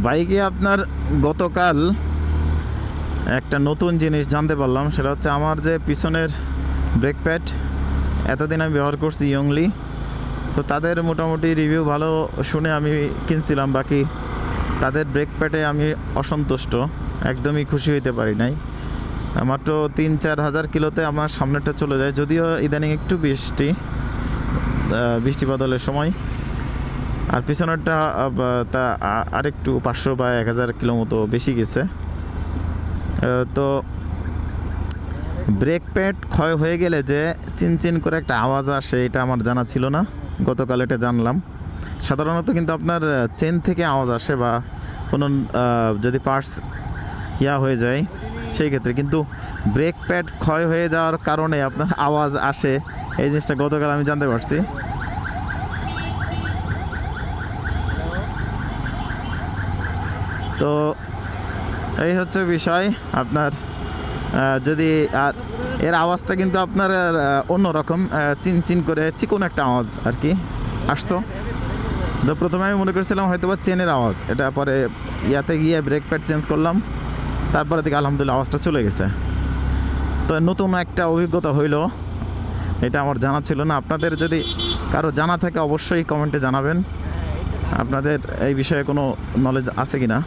বাইকে আপনার গতকাল একটা নতুন জিনিস জানতে পারলাম, সেটা হচ্ছে আমার যে পিছনের ব্রেক প্যাড এতদিন আমি ব্যবহার করছি ইয়ংলি তো তাদের মোটামুটি রিভিউ ভালো শুনে আমি কিনছিলাম, বাকি তাদের ব্রেক প্যাডে আমি অসন্তুষ্ট, একদমই খুশি হইতে পারি নাই। মাত্র তিন চার হাজার কিলোতে আমার সামনেটা চলে যায়, যদিও ইদানিং একটু বৃষ্টি বৃষ্টি বাদলের সময়। আর পিছনেরটা তা আরেকটু পাঁচশো বা এক হাজার কিলো মতো বেশি গেছে। তো ব্রেক প্যাড ক্ষয় হয়ে গেলে যে চিনচিন করে একটা আওয়াজ আসে, এটা আমার জানা ছিল না। গতকাল এটা জানলাম। সাধারণত কিন্তু আপনার চেন থেকে আওয়াজ আসে বা কোনো যদি পার্টস ইয়া হয়ে যায়, সেই ক্ষেত্রে। কিন্তু ব্রেক প্যাড ক্ষয় হয়ে যাওয়ার কারণে আপনার আওয়াজ আসে। এই জিনিসটা গতকাল আমি জানতে পারছি। তো এই হচ্ছে বিষয়। আপনার যদি আর এর আওয়াজটা কিন্তু আপনার অন্যরকম চিন চিন করে চিকন একটা আওয়াজ আর কি আসতো। তো প্রথমে আমি মনে করেছিলাম হয়তো বা চেনের আওয়াজ। এটা পরে ইয়াতে গিয়ে ব্রেক প্যাড চেঞ্জ করলাম। তারপরে দিকে আলহামদুলিল্লাহ আওয়াজটা চলে গেছে। তো নতুন একটা অভিজ্ঞতা হইল। এটা আমার জানা ছিল না। আপনাদের যদি কারও জানা থাকে অবশ্যই কমেন্টে জানাবেন। আপনাদের এই বিষয়ে কোনো নলেজ আছে কি না